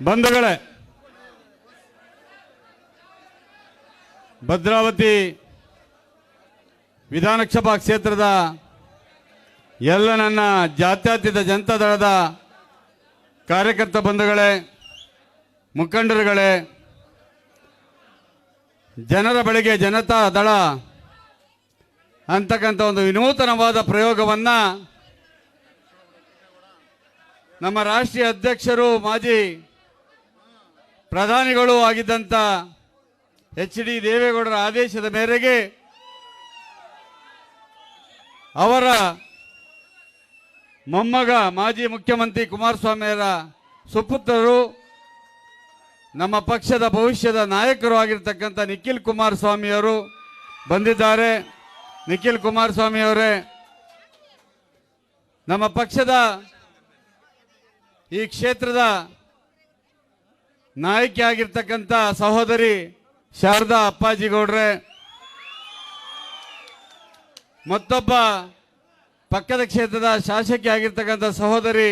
ಬಂಧುಗಳೇ, ಭದ್ರಾವತಿ ವಿಧಾನಸಭಾ ಕ್ಷೇತ್ರದ ಎಲ್ಲ ನನ್ನ ಜಾತ್ಯತೀತ ಜನತಾ ದಳದ ಕಾರ್ಯಕರ್ತ ಬಂಧುಗಳೇ, ಮುಖಂಡರುಗಳೇ, ಜನರ ಬಳಿಗೆ ಜನತಾ ದಳ ಅಂತಕ್ಕಂಥ ಒಂದು ವಿನೂತನವಾದ ಪ್ರಯೋಗವನ್ನು ನಮ್ಮ ರಾಷ್ಟ್ರೀಯ ಅಧ್ಯಕ್ಷರು ಮಾಜಿ ಪ್ರಧಾನಿಗಳು ಆಗಿದ್ದಂಥ ಎಚ್ ಡಿ ದೇವೇಗೌಡರ ಆದೇಶದ ಮೇರೆಗೆ ಅವರ ಮೊಮ್ಮಗ ಮಾಜಿ ಮುಖ್ಯಮಂತ್ರಿ ಕುಮಾರಸ್ವಾಮಿಯವರ ಸುಪುತ್ರರು, ನಮ್ಮ ಪಕ್ಷದ ಭವಿಷ್ಯದ ನಾಯಕರು ಆಗಿರ್ತಕ್ಕಂಥ ನಿಖಿಲ್ ಕುಮಾರಸ್ವಾಮಿಯವರು ಬಂದಿದ್ದಾರೆ. ನಿಖಿಲ್ ಕುಮಾರಸ್ವಾಮಿಯವರೇ, ನಮ್ಮ ಪಕ್ಷದ ಈ ಕ್ಷೇತ್ರದ ನಾಯಕಿ ಆಗಿರ್ತಕ್ಕಂಥ ಸಹೋದರಿ ಶಾರದಾ ಅಪ್ಪಾಜಿಗೌಡ್ರೆ, ಮತ್ತೊಬ್ಬ ಪಕ್ಕದ ಕ್ಷೇತ್ರದ ಶಾಸಕಿ ಆಗಿರ್ತಕ್ಕಂಥ ಸಹೋದರಿ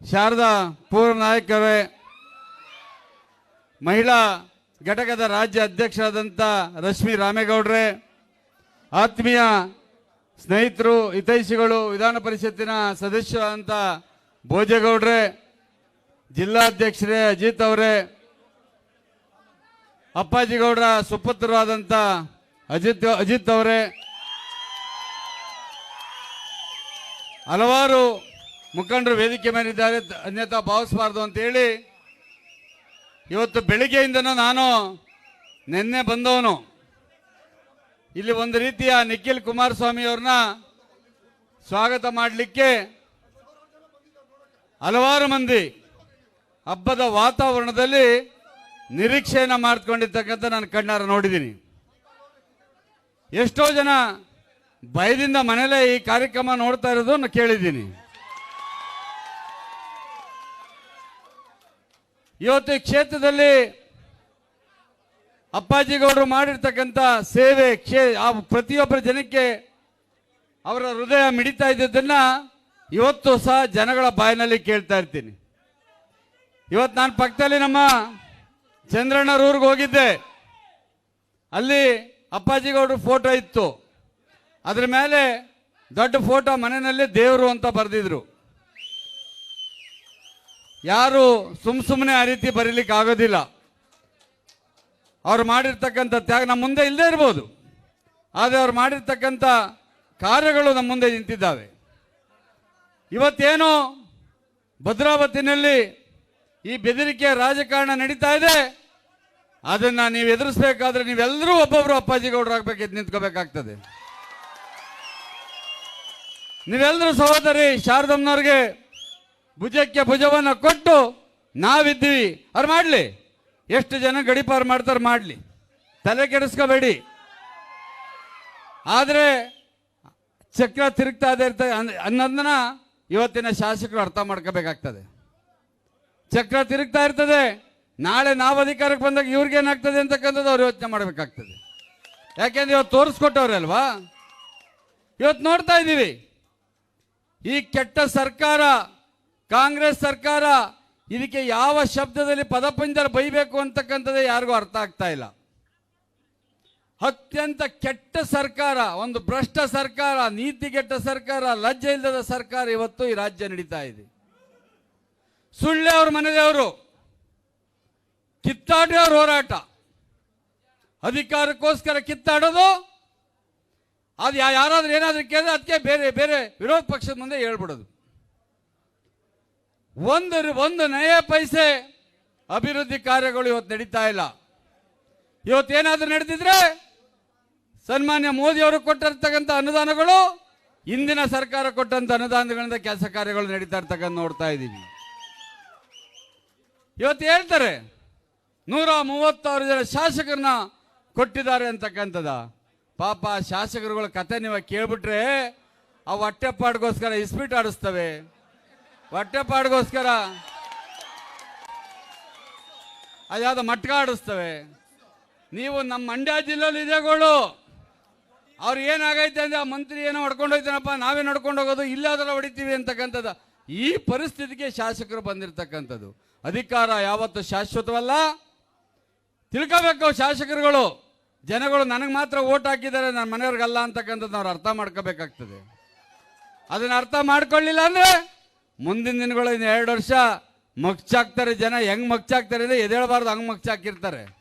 ಶಾರದಾ ಪೂರ್ವ ನಾಯಕರೇ, ಮಹಿಳಾ ಘಟಕದ ರಾಜ್ಯ ಅಧ್ಯಕ್ಷರಾದಂಥ ರಶ್ಮಿ ರಾಮೇಗೌಡ್ರೆ, ಆತ್ಮೀಯ ಸ್ನೇಹಿತರು, ಹಿತೈಷಿಗಳು, ವಿಧಾನ ಪರಿಷತ್ತಿನ ಸದಸ್ಯರಾದಂಥ ಭೋಜೇಗೌಡ್ರೆ ಜಿಲ್ಲಾಧ್ಯಕ್ಷರೇ ಅಜಿತ್ ಅವರೇ, ಅಪ್ಪಾಜಿಗೌಡರ ಸುಪುತ್ರರಾದಂಥ ಅಜಿತ್ ಅಜಿತ್ ಅವರೇ, ಹಲವಾರು ಮುಖಂಡರು ವೇದಿಕೆ ಮೇಲಿದ್ದಾರೆ ಅನ್ಯತಾ ಭಾವಿಸಬಾರ್ದು ಅಂತೇಳಿ ಇವತ್ತು ಬೆಳಿಗ್ಗೆಯಿಂದನೂ ನಾನು ನಿನ್ನೆ ಬಂದವನು. ಇಲ್ಲಿ ಒಂದು ರೀತಿಯ ನಿಖಿಲ್ ಕುಮಾರಸ್ವಾಮಿಯವ್ರನ್ನ ಸ್ವಾಗತ ಮಾಡಲಿಕ್ಕೆ ಹಲವಾರು ಮಂದಿ ಹಬ್ಬದ ವಾತಾವರಣದಲ್ಲಿ ನಿರೀಕ್ಷೆಯನ್ನು ಮಾಡ್ಕೊಂಡಿರ್ತಕ್ಕಂಥ ನಾನು ಕಣ್ಣಾರ ನೋಡಿದ್ದೀನಿ. ಎಷ್ಟೋ ಜನ ಭಯದಿಂದ ಮನೆಯಲ್ಲೇ ಈ ಕಾರ್ಯಕ್ರಮ ನೋಡ್ತಾ ಇರೋದು ನಾನು ಕೇಳಿದ್ದೀನಿ. ಇವತ್ತು ಈ ಕ್ಷೇತ್ರದಲ್ಲಿ ಅಪ್ಪಾಜಿಗೌಡರು ಮಾಡಿರ್ತಕ್ಕಂಥ ಸೇವೆ ಕ್ಷೇ, ಆ ಪ್ರತಿಯೊಬ್ಬರ ಜನಕ್ಕೆ ಅವರ ಹೃದಯ ಮಿಡಿತಾ ಇದ್ದದನ್ನ ಇವತ್ತು ಸಹ ಜನಗಳ ಬಾಯಿನಲ್ಲಿ ಕೇಳ್ತಾ ಇರ್ತೀನಿ. ಇವತ್ತು ನಾನು ಪಕ್ಕದಲ್ಲಿ ನಮ್ಮ ಚಂದ್ರಣ್ಣರ ಊರಿಗೆ ಹೋಗಿದ್ದೆ. ಅಲ್ಲಿ ಅಪ್ಪಾಜಿಗೌಡ್ರ ಫೋಟೋ ಇತ್ತು. ಅದ್ರ ಮೇಲೆ ದೊಡ್ಡ ಫೋಟೋ ಮನೆಯಲ್ಲಿ ದೇವರು ಅಂತ ಬರೆದಿದ್ರು. ಯಾರು ಸುಮ್ ಸುಮ್ಮನೆ ಆ ರೀತಿ ಬರೀಲಿಕ್ಕೆ ಆಗೋದಿಲ್ಲ. ಅವ್ರು ಮಾಡಿರ್ತಕ್ಕಂಥ ತ್ಯಾಗ ನಮ್ಮ ಮುಂದೆ ಇಲ್ಲದೆ ಇರ್ಬೋದು. ಆದರೆ ಅವ್ರು ಮಾಡಿರ್ತಕ್ಕಂಥ ಕಾರ್ಯಗಳು ನಮ್ಮ ಮುಂದೆ ನಿಂತಿದ್ದಾವೆ. ಇವತ್ತೇನು ಭದ್ರಾವತಿನಲ್ಲಿ ಈ ಬೆದರಿಕೆ ರಾಜಕಾರಣ ನಡೀತಾ ಇದೆ. ಅದನ್ನ ನೀವು ಎದುರಿಸಬೇಕಾದ್ರೆ ನೀವೆಲ್ಲರೂ ಒಬ್ಬೊಬ್ರು ಅಪ್ಪಾಜಿಗೌಡರಾಗಬೇಕು ಎದ್ದು ನಿಂತ್ಕೋಬೇಕಾಗ್ತದೆ. ನೀವೆಲ್ಲರೂ ಸಹೋದರಿ ಶಾರದಮ್ಮನವ್ರಿಗೆ ಭುಜಕ್ಕೆ ಭುಜವನ್ನು ಕೊಟ್ಟು ನಾವಿದ್ದೀವಿ. ಅವ್ರು ಮಾಡಲಿ. ಎಷ್ಟು ಜನ ಗಡಿಪಾರು ಮಾಡ್ತಾರೆ ಮಾಡಲಿ. ತಲೆ ಕೆಡಿಸ್ಕೋಬೇಡಿ. ಆದರೆ ಚಕ್ರ ತಿರುಗ್ತಾ ಇದೆ ಅನ್ನೋದನ್ನ ಇವತ್ತಿನ ಶಾಸಕರು ಅರ್ಥ ಮಾಡ್ಕೋಬೇಕಾಗ್ತದೆ. ಚಕ್ರ ತಿರುಗ್ತಾ ಇರ್ತದೆ. ನಾಳೆ ನಾವು ಅಧಿಕಾರಕ್ಕೆ ಬಂದಾಗ ಇವ್ರಿಗೆ ಏನಾಗ್ತದೆ ಅಂತಕ್ಕಂಥದ್ದು ಅವ್ರು ಯೋಚನೆ ಮಾಡಬೇಕಾಗ್ತದೆ. ಯಾಕೆಂದ್ರೆ ಇವತ್ತು ತೋರಿಸ್ಕೊಟ್ಟವ್ರಲ್ವಾ ಇವತ್ತು ನೋಡ್ತಾ ಇದ್ದೀವಿ. ಈ ಕೆಟ್ಟ ಸರ್ಕಾರ, ಕಾಂಗ್ರೆಸ್ ಸರ್ಕಾರ ಇದಕ್ಕೆ ಯಾವ ಶಬ್ದದಲ್ಲಿ ಪದಪಂಜರ ಬೈಬೇಕು ಅಂತಕ್ಕಂಥದ್ದೇ ಯಾರಿಗೂ ಅರ್ಥ ಆಗ್ತಾ ಇಲ್ಲ. ಅತ್ಯಂತ ಕೆಟ್ಟ ಸರ್ಕಾರ, ಒಂದು ಭ್ರಷ್ಟ ಸರ್ಕಾರ, ನೀತಿಗೆಟ್ಟ ಸರ್ಕಾರ, ಲಜ್ಜೆ ಇಲ್ಲದ ಸರ್ಕಾರ ಇವತ್ತು ಈ ರಾಜ್ಯ ನಡೀತಾ ಇದೆ. ಸುಳ್ಳೆ ಅವ್ರ ಮನೆದೇವರು ಕಿತ್ತಾಡಿ ಅವ್ರ ಹೋರಾಟ. ಅಧಿಕಾರಕ್ಕೋಸ್ಕರ ಕಿತ್ತಾಡೋದು. ಅದು ಯಾರಾದ್ರೂ ಏನಾದ್ರೂ ಕೇಳಿದ್ರೆ ಅದಕ್ಕೆ ಬೇರೆ ಬೇರೆ ವಿರೋಧ ಪಕ್ಷದ ಮುಂದೆ ಹೇಳ್ಬಿಡೋದು. ಒಂದು ಒಂದು ನಯ ಪೈಸೆ ಅಭಿವೃದ್ಧಿ ಕಾರ್ಯಗಳು ಇವತ್ತು ನಡೀತಾ ಇಲ್ಲ. ಇವತ್ತೇನಾದ್ರೂ ನಡೆದಿದ್ರೆ ಸನ್ಮಾನ್ಯ ಮೋದಿ ಅವರು ಕೊಟ್ಟಿರ್ತಕ್ಕಂಥ ಅನುದಾನಗಳು, ಇಂದಿನ ಸರ್ಕಾರ ಕೊಟ್ಟಂತ ಅನುದಾನಗಳಿಂದ ಕೆಲಸ ಕಾರ್ಯಗಳು ನಡೀತಾ ಇರ್ತಕ್ಕಂಥ ನೋಡ್ತಾ ಇದ್ದೀವಿ. ಇವತ್ತು ಹೇಳ್ತಾರೆ, ನೂರ ಮೂವತ್ತಾರು ಜನ ಶಾಸಕರನ್ನ ಕೊಟ್ಟಿದ್ದಾರೆ ಅಂತಕ್ಕಂಥದ ಪಾಪ ಶಾಸಕರುಗಳ ಕತೆ ನೀವು ಕೇಳ್ಬಿಟ್ರೆ, ಆ ಹೊಟ್ಟೆಪಾಡ್ಗೋಸ್ಕರ ಇಸ್ಪೀಟ್ ಆಡಿಸ್ತವೆ. ಹೊಟ್ಟೆಪಾಡ್ಗೋಸ್ಕರ ಅದ್ಯಾವುದೋ ಮಟ್ಕ ಆಡಿಸ್ತವೆ. ನೀವು ನಮ್ಮ ಮಂಡ್ಯ ಜಿಲ್ಲೆಯಲ್ಲಿ ಇದೆಗಳು ಅವ್ರು ಏನಾಗೈತೆ ಅಂದ್ರೆ ಆ ಮಂತ್ರಿ ಏನೋ ಹೊಡ್ಕೊಂಡು ಹೋಯ್ತಾನಪ್ಪ, ನಾವೇ ನಡ್ಕೊಂಡು ಹೋಗೋದು, ಇಲ್ಲಾದ್ರೆ ಹೊಡಿತೀವಿ ಅಂತಕ್ಕಂಥದ್ದು. ಈ ಪರಿಸ್ಥಿತಿಗೆ ಶಾಸಕರು ಬಂದಿರತಕ್ಕಂಥದ್ದು. ಅಧಿಕಾರ ಯಾವತ್ತು ಶಾಶ್ವತವಲ್ಲ. ತಿಳ್ಕೋಬೇಕು ಶಾಸಕರುಗಳು. ಜನಗಳು ನನಗೆ ಮಾತ್ರ ಓಟ್ ಹಾಕಿದ್ದಾರೆ ನನ್ನ ಮನೆಯವ್ರಿಗಲ್ಲ ಅಂತಕ್ಕಂಥದ್ದು ಅವ್ರು ಅರ್ಥ ಮಾಡ್ಕೋಬೇಕಾಗ್ತದೆ. ಅದನ್ನು ಅರ್ಥ ಮಾಡ್ಕೊಳ್ಳಿಲ್ಲ ಅಂದರೆ ಮುಂದಿನ ದಿನಗಳು ಇನ್ನು ಎರಡು ವರ್ಷ ಮಗ್ಚಾಕ್ತಾರೆ ಜನ. ಹೆಂಗ್ ಮಗ್ಚಾಕ್ತಾರೆ ಅಂದ್ರೆ ಎದೇಳಬಾರ್ದು ಹಂಗ್ ಮಗ್ಚಾಕಿರ್ತಾರೆ.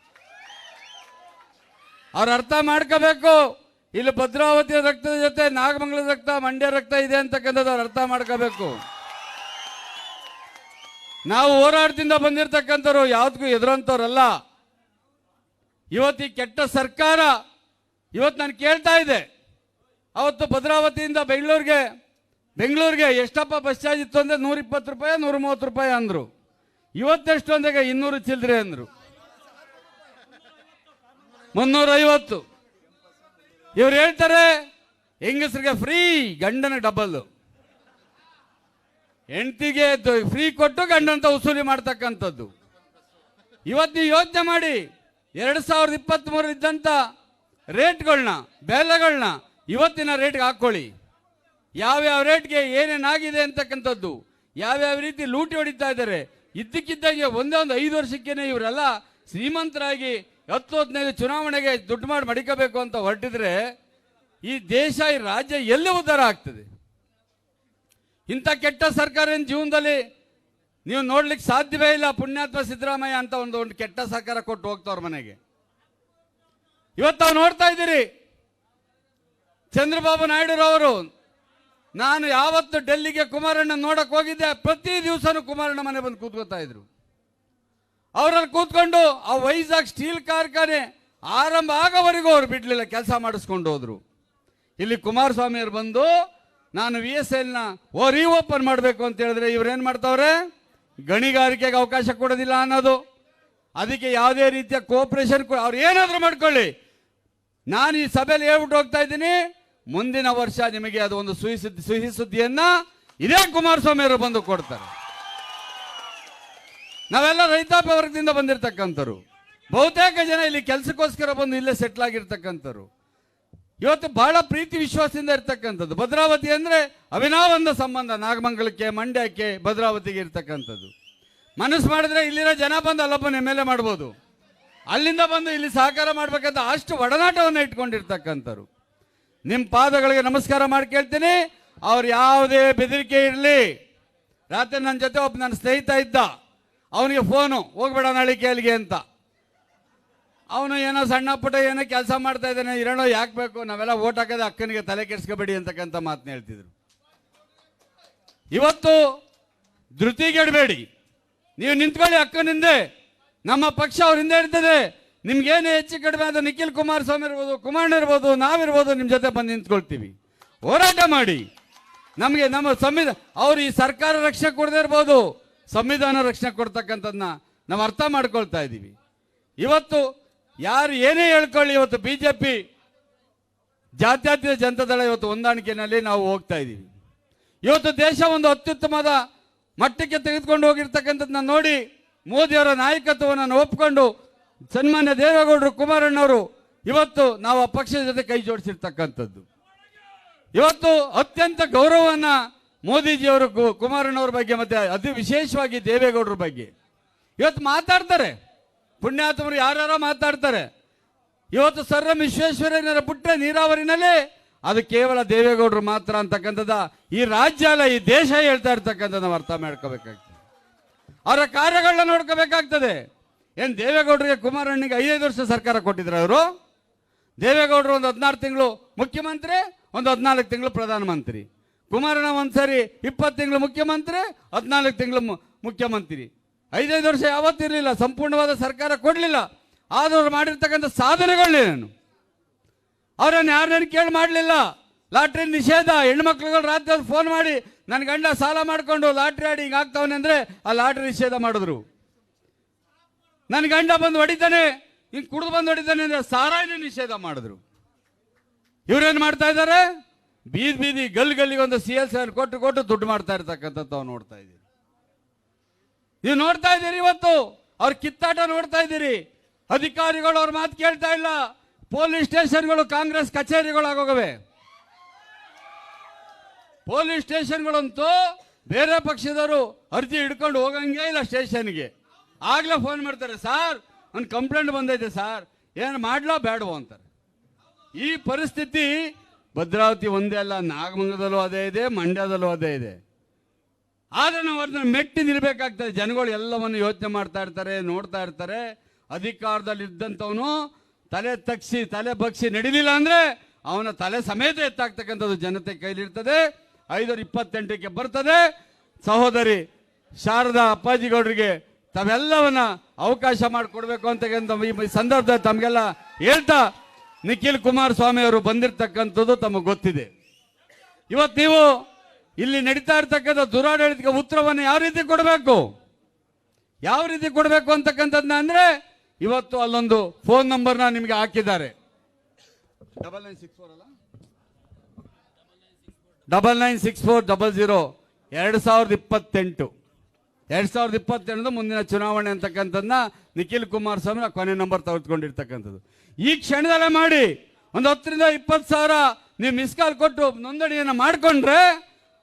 ಅವ್ರು ಅರ್ಥ ಮಾಡ್ಕೋಬೇಕು. ಇಲ್ಲಿ ಭದ್ರಾವತಿ ರಕ್ತದ ಜೊತೆ ನಾಗಮಂಗಲದ ರಕ್ತ, ಮಂಡ್ಯ ರಕ್ತ ಇದೆ ಅಂತಕ್ಕಂಥದ್ದು ಅವ್ರು ಅರ್ಥ ಮಾಡ್ಕೋಬೇಕು. ನಾವು ಹೋರಾಟದಿಂದ ಬಂದಿರತಕ್ಕಂಥವ್ರು ಯಾವ್ದಕ್ಕೂ ಎದುರಂತವ್ರಲ್ಲ. ಇವತ್ತು ಈ ಕೆಟ್ಟ ಸರ್ಕಾರ ಇವತ್ತು ನಾನು ಕೇಳ್ತಾ ಇದ್ದೆ. ಅವತ್ತು ಭದ್ರಾವತಿಯಿಂದ ಬೆಂಗಳೂರಿಗೆ ಬೆಂಗಳೂರಿಗೆ ಎಷ್ಟಪ್ಪ ಬಸ್ ಚಾರ್ಜ್ ಇತ್ತು ಅಂದರೆ ನೂರ ಇಪ್ಪತ್ತು ರೂಪಾಯಿ ನೂರ ಮೂವತ್ತು ರೂಪಾಯಿ ಅಂದರು. ಇವತ್ತೆಷ್ಟು ಅಂದಾಗ ಇನ್ನೂರು ಚಿಲ್ಲರೆ ಅಂದರು. ಮುನ್ನೂರೈವತ್ತು. ಇವ್ರು ಹೇಳ್ತಾರೆ, ಹೆಂಗಸರಿಗೆ ಫ್ರೀ ಗಂಡನ ಡಬಲ್ ಹೆಂಡತಿಗೆ ಫ್ರೀ ಕೊಟ್ಟು ಗಂಡಂತ ವಸೂಲಿ ಮಾಡ್ತಕ್ಕಂಥದ್ದು. ಇವತ್ತು ಯೋಚನೆ ಮಾಡಿ ಎರಡು ಸಾವಿರದ ಇಪ್ಪತ್ತ್ ಇದ್ದಂಥ ರೇಟ್ಗಳನ್ನ ಬೆಲೆಗಳನ್ನ ಇವತ್ತಿನ ರೇಟ್ಗೆ ಹಾಕ್ಕೊಳ್ಳಿ. ಯಾವ್ಯಾವ ರೇಟ್ಗೆ ಏನೇನಾಗಿದೆ ಅಂತಕ್ಕಂಥದ್ದು, ಯಾವ್ಯಾವ ರೀತಿ ಲೂಟಿ ಹೊಡಿತಾ ಇದ್ದಾರೆ, ಇದ್ದಕ್ಕಿದ್ದಾಗೆ ಒಂದೇ ಒಂದು ಐದು ವರ್ಷಕ್ಕೇನೆ ಇವರೆಲ್ಲ ಶ್ರೀಮಂತರಾಗಿ ಹತ್ತು ಹದಿನೈದು ಚುನಾವಣೆಗೆ ದುಡ್ಡು ಮಾಡಿ ಮಡಿಕೋಬೇಕು ಅಂತ ಹೊರಟಿದ್ರೆ ಈ ದೇಶ, ಈ ರಾಜ್ಯ ಎಲ್ಲಿ ಉದ್ಧಾರ ಆಗ್ತದೆ? ಇಂಥ ಕೆಟ್ಟ ಸರ್ಕಾರ ಏನ್ ಜೀವನದಲ್ಲಿ ನೀವು ನೋಡ್ಲಿಕ್ಕೆ ಸಾಧ್ಯವೇ ಇಲ್ಲ ಪುಣ್ಯಾತ್ಮ ಸಿದ್ದರಾಮಯ್ಯ ಅಂತ ಒಂದು ಒಂದು ಕೆಟ್ಟ ಸರ್ಕಾರ ಕೊಟ್ಟು ಹೋಗ್ತವ್ರ ಮನೆಗೆ. ಇವತ್ತು ನಾವು ನೋಡ್ತಾ ಇದ್ದೀರಿ. ಚಂದ್ರಬಾಬು ನಾಯ್ಡುರವರು ನಾನು ಯಾವತ್ತು ಡೆಲ್ಲಿಗೆ ಕುಮಾರಣ್ಣ ನೋಡಕ್ಕೆ ಹೋಗಿದ್ದೆ, ಪ್ರತಿ ದಿವಸನೂ ಕುಮಾರಣ್ಣ ಮನೆ ಬಂದು ಕೂತ್ಕೋತಾ ಇದ್ರು. ಅವರಲ್ಲಿ ಕೂತ್ಕೊಂಡು ಆ ವೈಜಾಗ್ ಸ್ಟೀಲ್ ಕಾರ್ಖಾನೆ ಆರಂಭ ಆಗೋವರೆಗೂ ಅವ್ರು ಬಿಡ್ಲಿಲ್ಲ, ಕೆಲಸ ಮಾಡಿಸ್ಕೊಂಡು ಹೋದ್ರು. ಇಲ್ಲಿ ಕುಮಾರಸ್ವಾಮಿ ಅವ್ರು ಬಂದು ನಾನು ವಿ ಎಸ್ ಎಲ್ನ ಓ ರೀಓಪನ್ ಮಾಡಬೇಕು ಅಂತ ಹೇಳಿದ್ರೆ ಏನು ಮಾಡ್ತಾವ್ರೆ? ಗಣಿಗಾರಿಕೆಗೆ ಅವಕಾಶ ಕೊಡೋದಿಲ್ಲ ಅನ್ನೋದು. ಅದಕ್ಕೆ ಯಾವುದೇ ರೀತಿಯ ಕೋಪರೇಷನ್ ಅವ್ರು ಏನಾದರೂ ಮಾಡ್ಕೊಳ್ಳಿ. ನಾನು ಈ ಸಭೆಯಲ್ಲಿ ಹೇಳ್ಬಿಟ್ಟು ಹೋಗ್ತಾ ಇದ್ದೀನಿ. ಮುಂದಿನ ವರ್ಷ ನಿಮಗೆ ಅದು ಒಂದು ಸುಹಿ ಸುದ್ದಿ ಸುಹಿ ಸುದ್ದಿಯನ್ನು ಇದೇ ಕುಮಾರಸ್ವಾಮಿ ಅವರು ಬಂದು ಕೊಡ್ತಾರೆ. ನಾವೆಲ್ಲ ರೈತಾಪಿ ವರ್ಗದಿಂದ ಬಂದಿರತಕ್ಕಂಥವ್ರು. ಬಹುತೇಕ ಜನ ಇಲ್ಲಿ ಕೆಲಸಕ್ಕೋಸ್ಕರ ಬಂದು ಇಲ್ಲೇ ಸೆಟ್ಲ್ ಆಗಿರ್ತಕ್ಕಂಥವ್ರು. ಇವತ್ತು ಬಹಳ ಪ್ರೀತಿ ವಿಶ್ವಾಸದಿಂದ ಇರ್ತಕ್ಕಂಥದ್ದು. ಭದ್ರಾವತಿ ಅಂದ್ರೆ ಅವಿನಾವಂದ ಸಂಬಂಧ, ನಾಗಮಂಗಲಕ್ಕೆ, ಮಂಡ್ಯಕ್ಕೆ ಭದ್ರಾವತಿಗೆ ಇರ್ತಕ್ಕಂಥದ್ದು. ಮನಸ್ಸು ಮಾಡಿದ್ರೆ ಇಲ್ಲಿರೋ ಜನ ಬಂದು ಅಲ್ಲೊಬ್ಬನ ಎಂ ಎಲ್ ಮಾಡ್ಬೋದು. ಅಲ್ಲಿಂದ ಬಂದು ಇಲ್ಲಿ ಸಹಕಾರ ಮಾಡ್ಬೇಕಂತ ಅಷ್ಟು ಒಡನಾಟವನ್ನು ಇಟ್ಕೊಂಡಿರ್ತಕ್ಕಂಥವ್ರು. ನಿಮ್ಮ ಪಾದಗಳಿಗೆ ನಮಸ್ಕಾರ ಮಾಡಿ ಕೇಳ್ತೀನಿ. ಅವ್ರು ಯಾವುದೇ ಬೆದರಿಕೆ ಇರಲಿ. ರಾತ್ರಿ ನನ್ನ ಜೊತೆ ಒಬ್ಬ ನನ್ನ ಸ್ನೇಹಿತ ಇದ್ದ. ಅವನಿಗೆ ಫೋನು, ಹೋಗ್ಬೇಡ ನಾಳೆ ಕೇಳಿಗೆ ಅಂತ. ಅವನು ಏನೋ ಸಣ್ಣ ಪುಟ್ಟ ಏನೋ ಕೆಲಸ ಮಾಡ್ತಾ ಇದ್ದಾನೆ ಇರೋಣೋ ಯಾಕೆ ಬೇಕು? ನಾವೆಲ್ಲ ಓಟ್ ಹಾಕೋದು ಅಕ್ಕನಿಗೆ ತಲೆ ಕೆಡಿಸ್ಕೋಬೇಡಿ ಅಂತಕ್ಕಂಥ ಮಾತನ್ನ ಹೇಳ್ತಿದ್ರು. ಇವತ್ತು ಧೃತಿಗೆಡಬೇಡಿ ನೀವು ನಿಂತ್ಕೊಳ್ಳಿ ಅಕ್ಕನಿಂದೆ ನಮ್ಮ ಪಕ್ಷ ಅವ್ರ ಹಿಂದೆ ಇರ್ತದೆ. ನಿಮ್ಗೇನು ಹೆಚ್ಚು ಕಡಿಮೆ ಆದ ನಿಖಿಲ್ ಕುಮಾರಸ್ವಾಮಿ ಇರ್ಬೋದು ಕುಮಾರ್ ಇರ್ಬೋದು, ನಾವಿರ್ಬೋದು ನಿಮ್ಮ ಜೊತೆ ಬಂದು ನಿಂತ್ಕೊಳ್ತೀವಿ. ಹೋರಾಟ ಮಾಡಿ. ನಮಗೆ ನಮ್ಮ ಸಂವಿಧಾನ, ಅವ್ರು ಈ ಸರ್ಕಾರ ರಕ್ಷಣೆ ಕೊಡದೇ ಇರ್ಬೋದು. ಸಂವಿಧಾನ ರಕ್ಷಣೆ ಕೊಡ್ತಕ್ಕಂಥದ್ದನ್ನ ನಾವು ಅರ್ಥ ಮಾಡ್ಕೊಳ್ತಾ ಇದ್ದೀವಿ ಇವತ್ತು ಯಾರು ಏನೇ ಹೇಳ್ಕೊಳ್ಳಿ ಇವತ್ತು ಬಿ ಜೆ ಪಿ ಜನತಾದಳ ಇವತ್ತು ಹೊಂದಾಣಿಕೆಯಲ್ಲಿ ನಾವು ಹೋಗ್ತಾ ಇದ್ದೀವಿ. ಇವತ್ತು ದೇಶ ಒಂದು ಅತ್ಯುತ್ತಮದ ಮಟ್ಟಕ್ಕೆ ತೆಗೆದುಕೊಂಡು ಹೋಗಿರ್ತಕ್ಕಂಥದ್ದನ್ನ ನೋಡಿ, ಮೋದಿಯವರ ನಾಯಕತ್ವವನ್ನು ಒಪ್ಪಿಕೊಂಡು ಸನ್ಮಾನ್ಯ ದೇವೇಗೌಡರು, ಕುಮಾರಣ್ಣವರು ಇವತ್ತು ನಾವು ಆ ಪಕ್ಷದ ಜೊತೆ ಕೈ ಜೋಡಿಸಿರ್ತಕ್ಕಂಥದ್ದು. ಇವತ್ತು ಅತ್ಯಂತ ಗೌರವವನ್ನು ಮೋದಿಜಿಯವರು, ಕುಮಾರಣ್ಣವ್ರ ಬಗ್ಗೆ ಮತ್ತೆ ಅತಿ ವಿಶೇಷವಾಗಿ ದೇವೇಗೌಡರ ಬಗ್ಗೆ. ಇವತ್ತು ಮಾತಾಡ್ತಾರೆ. ಪುಣ್ಯಾತ್ಮರು ಯಾರ್ಯಾರೋ ಮಾತಾಡ್ತಾರೆ. ಇವತ್ತು ಸರ್ ಎಂ ವಿಶ್ವೇಶ್ವರಯ್ಯನವರ ಬಿಟ್ಟರೆ ನೀರಾವರಿನಲ್ಲಿ ಅದು ಕೇವಲ ದೇವೇಗೌಡರು ಮಾತ್ರ ಅಂತಕ್ಕಂಥದ್ದು ಈ ರಾಜ್ಯ ಅಲ್ಲ ಈ ದೇಶ ಹೇಳ್ತಾ ಇರ್ತಕ್ಕಂಥ ನಾವು ಅರ್ಥ ಮಾಡ್ಕೋಬೇಕಾಗ್ತದೆ. ಅವರ ಕಾರ್ಯಗಳನ್ನ ನೋಡ್ಕೋಬೇಕಾಗ್ತದೆ. ಏನು ದೇವೇಗೌಡರಿಗೆ ಕುಮಾರಣ್ಣಿಗೆ ಐದೈದು ವರ್ಷ ಸರ್ಕಾರ ಕೊಟ್ಟಿದ್ರು ಅವರು ದೇವೇಗೌಡರು ಒಂದು ಹದಿನಾರು ತಿಂಗಳು ಮುಖ್ಯಮಂತ್ರಿ, ಒಂದು ಹದಿನಾಲ್ಕು ತಿಂಗಳು ಪ್ರಧಾನಮಂತ್ರಿ. ಕುಮಾರಣ್ಣ ಒಂದ್ಸರಿ ಇಪ್ಪತ್ತು ತಿಂಗಳು ಮುಖ್ಯಮಂತ್ರಿ, ಹದಿನಾಲ್ಕು ತಿಂಗಳು ಮುಖ್ಯಮಂತ್ರಿ. ಐದೈದು ವರ್ಷ ಯಾವತ್ತಿರಲಿಲ್ಲ ಸಂಪೂರ್ಣವಾದ ಸರ್ಕಾರ ಕೊಡಲಿಲ್ಲ. ಆದರೂ ಮಾಡಿರ್ತಕ್ಕಂಥ ನಾನು. ಅವರನ್ನು ಯಾರನ್ನು ಕೇಳಿ ಮಾಡಲಿಲ್ಲ. ಲಾಟ್ರಿ ನಿಷೇಧ, ಹೆಣ್ಮಕ್ಳುಗಳು ರಾತ್ರಿ ಫೋನ್ ಮಾಡಿ ನನ್ನ ಗಂಡ ಸಾಲ ಮಾಡಿಕೊಂಡು ಲಾಟ್ರಿ ಆಡಿ ಹಿಂಗೆ ಆಗ್ತಾವನೆ ಅಂದರೆ ಆ ಲಾಟ್ರಿ ನಿಷೇಧ ಮಾಡಿದ್ರು. ನನ್ನ ಗಂಡ ಬಂದು ಹೊಡಿತಾನೆ, ಹಿಂಗೆ ಕುಡಿದು ಬಂದು ಹೊಡಿತಾನೆ ಅಂದ್ರೆ ಸಾರಾಯಿನ ನಿಷೇಧ ಮಾಡಿದ್ರು. ಇವರೇನು ಮಾಡ್ತಾ ಇದ್ದಾರೆ? ಬೀದಿ ಬೀದಿ ಗಲ್ಲಿ ಗಲ್ಲಿಗೆ ಒಂದು ಸಿ ಎಲ್ ಸರ್ ಕೊಟ್ಟು ಕೊಟ್ಟು ದುಡ್ಡು ಮಾಡ್ತಾ ಇರ್ತಕ್ಕಂಥದ್ದು ನೋಡ್ತಾ ಇದ್ದೀವಿ. ನೀವು ನೋಡ್ತಾ ಇದ್ದೀರಿ ಇವತ್ತು? ಅವ್ರ ಕಿತ್ತಾಟ ನೋಡ್ತಾ ಇದ್ದೀರಿ. ಅಧಿಕಾರಿಗಳು ಅವ್ರ ಮಾತು ಕೇಳ್ತಾ ಇಲ್ಲ. ಪೊಲೀಸ್ ಸ್ಟೇಷನ್ಗಳು ಕಾಂಗ್ರೆಸ್ ಕಚೇರಿಗಳಾಗೋಗವೆ. ಪೊಲೀಸ್ ಸ್ಟೇಷನ್ಗಳಂತೂ ಬೇರೆ ಪಕ್ಷದವರು ಅರ್ಜಿ ಹಿಡ್ಕೊಂಡು ಹೋಗಂಗೆ ಇಲ್ಲ ಸ್ಟೇಷನ್ಗೆ. ಆಗ್ಲೇ ಫೋನ್ ಮಾಡ್ತಾರೆ, ಸಾರ್, ಒಂದು ಕಂಪ್ಲೇಂಟ್ ಬಂದೈತೆ ಸಾರ್. ಏನು ಮಾಡ್ಲಾ ಬೇಡವೋ ಅಂತಾರೆ. ಈ ಪರಿಸ್ಥಿತಿ ಭದ್ರಾವತಿ ಒಂದೇ ಅಲ್ಲ ನಾಗಮಂಗದಲ್ಲೂ ಅದೇ ಇದೆ, ಮಂಡ್ಯದಲ್ಲೂ ಅದೇ ಇದೆ. ಆದ್ರೆ ನಾವು ಅದನ್ನ ಮೆಟ್ಟಿ ನಿಲ್ಬೇಕಾಗ್ತದೆ. ಜನಗಳು ಎಲ್ಲವನ್ನು ಯೋಚನೆ ಮಾಡ್ತಾ ಇರ್ತಾರೆ, ನೋಡ್ತಾ ಇರ್ತಾರೆ. ಅಧಿಕಾರದಲ್ಲಿ ಇದ್ದಂಥವನು ತಲೆ ತಗ್ಸಿ, ತಲೆ ಬಗ್ಸಿ ನಡಿಲಿಲ್ಲ ಅಂದ್ರೆ ಅವನ ತಲೆ ಸಮೇತ ಎತ್ತಾಗ್ತಕ್ಕಂಥದ್ದು ಜನತೆ ಕೈಲಿರ್ತದೆ. ಐದರ ಇಪ್ಪತ್ತೆಂಟಕ್ಕೆ ಬರ್ತದೆ. ಸಹೋದರಿ ಶಾರದಾ ಅಪ್ಪಾಜಿಗೌಡರಿಗೆ ತಾವೆಲ್ಲವನ್ನ ಅವಕಾಶ ಮಾಡಿಕೊಡ್ಬೇಕು ಅಂತಕ್ಕಂಥ ಈ ಸಂದರ್ಭದಲ್ಲಿ ತಮಗೆಲ್ಲ ಹೇಳ್ತಾ ನಿಖಿಲ್ ಕುಮಾರಸ್ವಾಮಿ ಅವರು ಬಂದಿರತಕ್ಕಂಥದ್ದು ತಮಗೆ ಗೊತ್ತಿದೆ. ಇವತ್ತು ನೀವು ಇಲ್ಲಿ ನಡೀತಾ ಇರ್ತಕ್ಕಂಥ ದುರಾಡಳಿತಕ್ಕೆ ಉತ್ತರವನ್ನು ಯಾವ ರೀತಿ ಕೊಡಬೇಕು? ಯಾವ ರೀತಿ ಕೊಡಬೇಕು ಅಂತಕ್ಕಂಥದ್ದನ್ನ ಅಂದರೆ ಇವತ್ತು ಅಲ್ಲೊಂದು ಫೋನ್ ನಂಬರ್ನ ನಿಮಗೆ ಹಾಕಿದ್ದಾರೆ. ಡಬಲ್ ನೈನ್ ಸಿಕ್ಸ್ ಫೋರ್ ಅಲ್ಲ? Double nine six four double zero ಎರಡು ಸಾವಿರದ ಇಪ್ಪತ್ತೆಂಟು. ಎರಡು ಸಾವಿರದ ಇಪ್ಪತ್ತೆಂಟು ಮುಂದಿನ ಚುನಾವಣೆ ಅಂತಕ್ಕಂಥದ್ದನ್ನ ನಿಖಿಲ್ ಕುಮಾರಸ್ವಾಮಿ ಕೊನೆ ನಂಬರ್ ತೆಗೆದುಕೊಂಡಿರ್ತಕ್ಕಂಥದ್ದು. ಈ ಕ್ಷಣದಲ್ಲೇ ಮಾಡಿ ಒಂದು ಹತ್ತರಿಂದ ಇಪ್ಪತ್ತು ಸಾವಿರ ನೀವು ಮಿಸ್ ಕಾಲ್ ಕೊಟ್ಟು ನೋಂದಣಿಯನ್ನು ಮಾಡಿಕೊಂಡ್ರೆ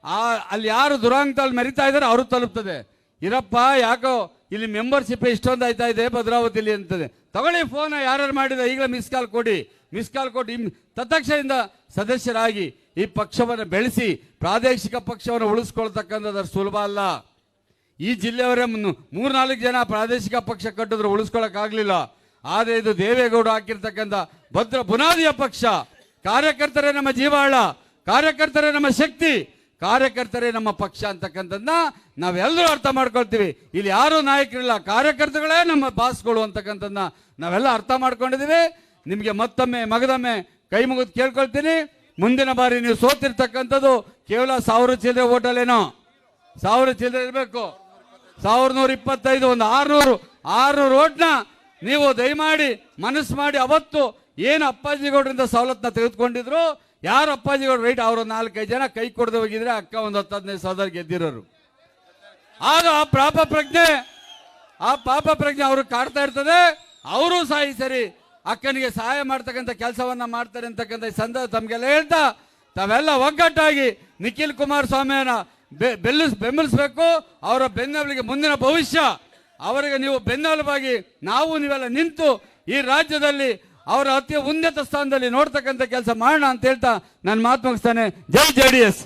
ಆ, ಅಲ್ಲಿ ಯಾರು ದುರಂತದಲ್ಲಿ ಮೆರಿತಾ ಇದ್ದಾರೆ ಅವರು ತಲುಪ್ತದೆ. ಇರಪ್ಪ, ಯಾಕೋ ಇಲ್ಲಿ ಮೆಂಬರ್ಶಿಪ್ ಇಷ್ಟೊಂದು ಆಯ್ತಾ ಇದೆ ಭದ್ರಾವತಿಲಿ ಅಂತದೆ. ತಗೊಳ್ಳಿ ಫೋನ್ ಯಾರು ಮಾಡಿದ, ಈಗಲೇ ಮಿಸ್ ಕಾಲ್ ಕೊಡಿ. ಮಿಸ್ ಕಾಲ್ ಕೊಟ್ಟು ಇಮ್- ತತ್ಕ್ಷಣದಿಂದ ಸದಸ್ಯರಾಗಿ ಈ ಪಕ್ಷವನ್ನು ಬೆಳೆಸಿ, ಪ್ರಾದೇಶಿಕ ಪಕ್ಷವನ್ನು ಉಳಿಸ್ಕೊಳ್ತಕ್ಕಂಥದ್ದು ಸುಲಭ ಅಲ್ಲ. ಈ ಜಿಲ್ಲೆಯವರೇ ಮುನ್ನು- ಮೂರ್ನಾಲ್ಕು ಜನ ಪ್ರಾದೇಶಿಕ ಪಕ್ಷ ಕಟ್ಟಿದ್ರು ಉಳಿಸ್ಕೊಳ್ಳೋಕ್ಕಾಗಲಿಲ್ಲ ಆದರೆ ಇದು ದೇವೇಗೌಡ ಹಾಕಿರ್ತಕ್ಕಂಥ ಭದ್ರ ಬುನಾದಿಯ ಪಕ್ಷ. ಕಾರ್ಯಕರ್ತರೇ ನಮ್ಮ ಜೀವಾಳ, ಕಾರ್ಯಕರ್ತರೇ ನಮ್ಮ ಶಕ್ತಿ. ಕಾರ್ಯಕರ್ತರೇ ನಮ್ಮ ಪಕ್ಷ ಅಂತಕ್ಕಂಥದ್ದನ್ನ ನಾವೆಲ್ಲರೂ ಅರ್ಥ ಮಾಡ್ಕೊಳ್ತೀವಿ. ಇಲ್ಲಿ ಯಾರು ನಾಯಕರಿಲ್ಲ ಕಾರ್ಯಕರ್ತಗಳೇ ನಮ್ಮ ಬಾಸ್ಗಳು ಅಂತಕ್ಕಂಥದ್ದನ್ನ ನಾವೆಲ್ಲ ಅರ್ಥ ಮಾಡ್ಕೊಂಡಿದ್ದೀವಿ. ನಿಮಗೆ ಮತ್ತೊಮ್ಮೆ ಮಗದೊಮ್ಮೆ ಕೈ ಮುಗಿದು ಕೇಳ್ಕೊಳ್ತೀನಿ. ಮುಂದಿನ ಬಾರಿ ನೀವು ಸೋತಿರ್ತಕ್ಕಂಥದ್ದು ಕೇವಲ ಸಾವಿರ ಚಿಲ್ಲರೆ ಓಟಲ್ಲೇನೋ ಸಾವಿರ ಚಿಲ್ಲರೆ ಇರಬೇಕು. ಸಾವಿರದ ನೂರ ಇಪ್ಪತ್ತೈದು ಒಂದು ಆರುನೂರು ಆರುನೂರು ಓಟ್ನ ನೀವು ದಯಮಾಡಿ, ಮನಸ್ಸು ಮಾಡಿ ಅವತ್ತು ಏನು ಅಪ್ಪಾಜಿಗೌಡರಿಂದ ಸವಲತ್ತನ್ನ ತೆಗೆದುಕೊಂಡಿದ್ರು ಯಾರು ಅಪ್ಪಾಜಿಗಳು ರೈಟ್ ಅವರು ನಾಲ್ಕೈದು ಜನ ಕೈ ಕೊಡದೆ ಹೋಗಿದ್ರೆ ಅಕ್ಕ ಒಂದು ಹತ್ತು ಹದಿನೈದು ಸಾವಿರ ಗೆದ್ದಿರೋರು. ಆಗ ಆ ಪಾಪ ಪ್ರಜ್ಞೆ, ಆ ಪಾಪ ಪ್ರಜ್ಞೆ ಅವ್ರಿಗೆ ಕಾಡ್ತಾ ಇರ್ತದೆ. ಅವರು ಈ ಸರಿ. ಅಕ್ಕನಿಗೆ ಸಹಾಯ ಮಾಡ್ತಕ್ಕಂಥ ಕೆಲಸವನ್ನ ಮಾಡ್ತಾರೆ ಅಂತಕ್ಕಂಥ ಸಂದರ್ಭ ತಮಗೆಲ್ಲ ಹೇಳ್ತಾ, ತಾವೆಲ್ಲ ಒಗ್ಗಟ್ಟಾಗಿ ನಿಖಿಲ್ ಕುಮಾರಸ್ವಾಮಿಯನ್ನ ಬೆಲ್ಲಿಸ್, ಬೆಂಬಲಿಸ್ಬೇಕು. ಅವರ ಬೆನ್ನೆಲುಬಿಗೆ ಮುಂದಿನ ಭವಿಷ್ಯ. ಅವರಿಗೆ ನೀವು ಬೆನ್ನೆಲುಬಾಗಿ, ನಾವು ನೀವೆಲ್ಲ ನಿಂತು ಈ ರಾಜ್ಯದಲ್ಲಿ ಅವರ ಅತಿ ಉನ್ನತ ಸ್ಥಾನದಲ್ಲಿ ನೋಡ್ತಕ್ಕಂಥ ಕೆಲಸ ಮಾಡೋಣ ಅಂತ ಹೇಳ್ತಾ ನಾನು ಮಾತು ಮುಗಿಸ್ತಾನೆ. ಜೈ ಜೆ ಡಿ ಎಸ್.